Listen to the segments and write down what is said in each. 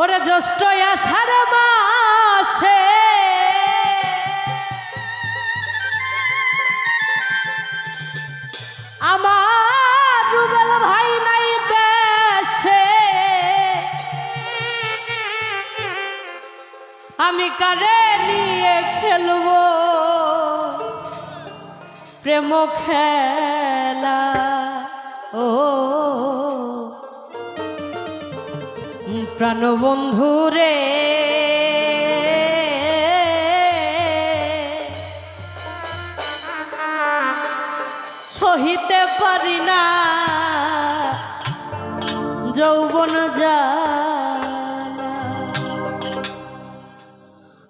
ওরে জ্যৈষ্ঠ আষাঢ় মাসে। আমার রুবেল ভাই নাই দেশে। আমি কারে নিয়ে খেলব? প্রেম খেলা, ও প্রাণবন্ধু রে। সহিতে পারি না। যৌবন যা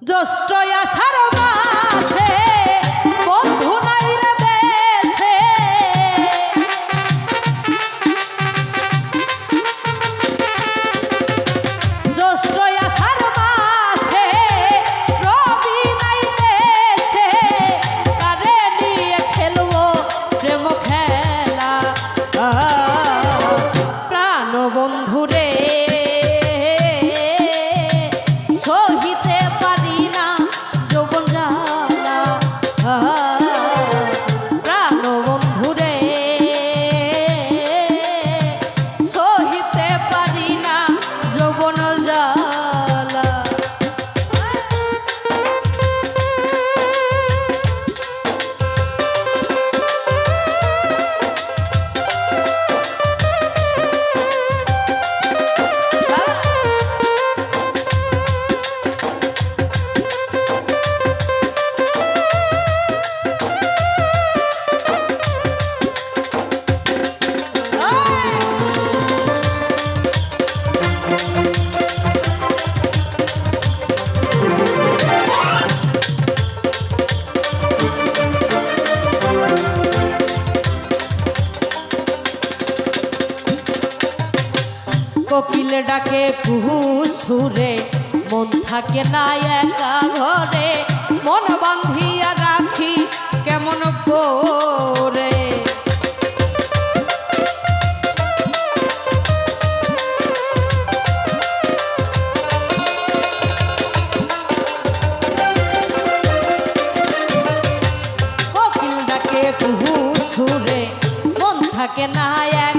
জ্যৈষ্ঠ আষাঢ় ডাকে কুহু সুরে, মন থাকে না একা ঘরে। মন বান্ধিয়া রাখি কেমন করে? ডাকে কুহু সুরে, মন থাকে না একা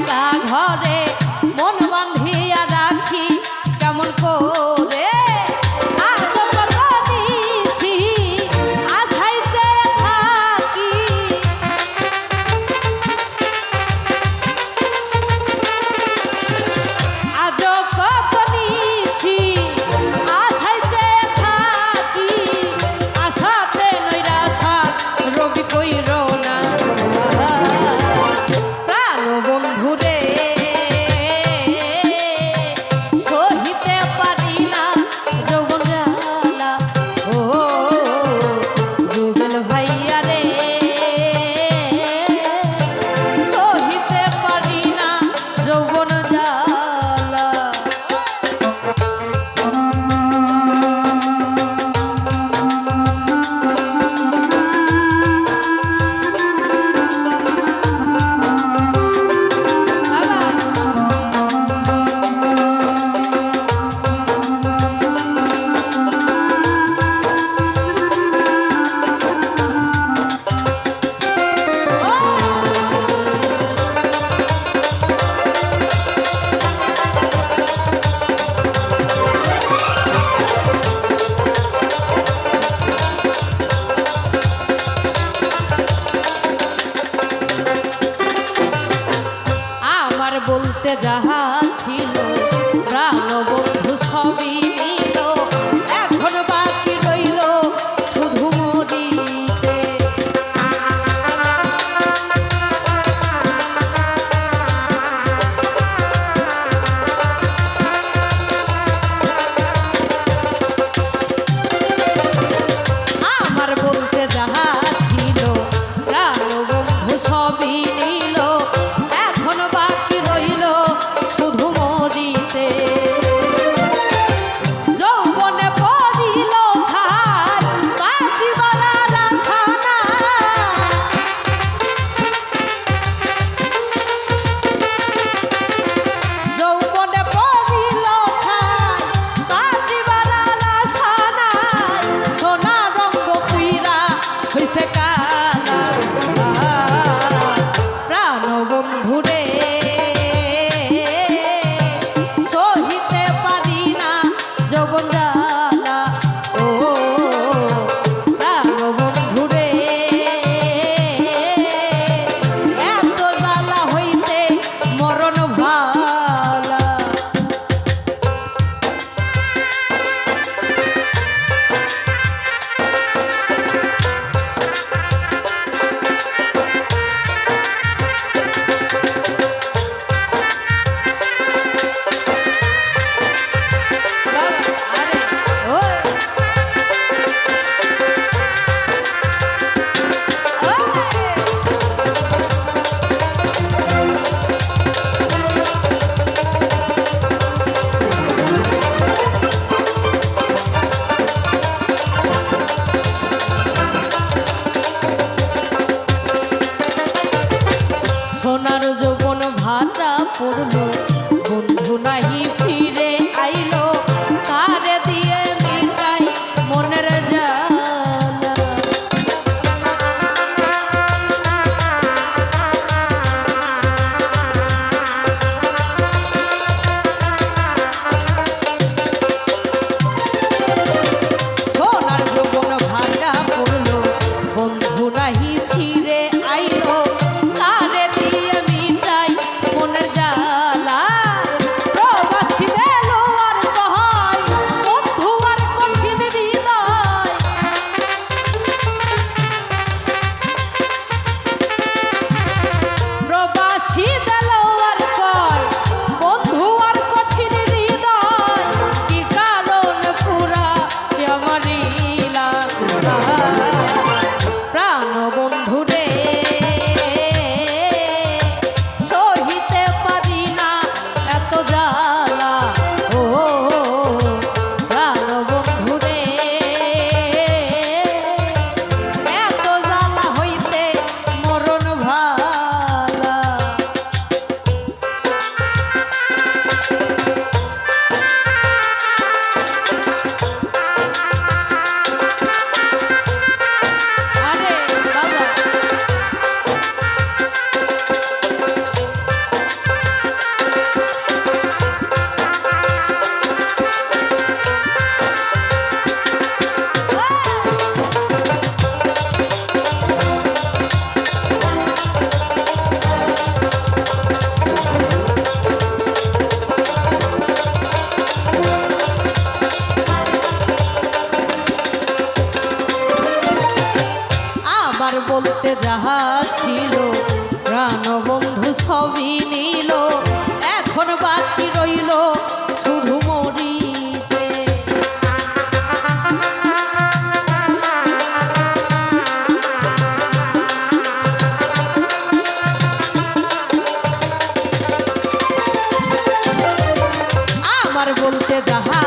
যাহান ছিল প্রাণব পড়ল যাহা ছিল প্রাণবন্ধু সবই নিল। এখন বাকি রইল শুধু মরিতে। আমার বলতে যাহা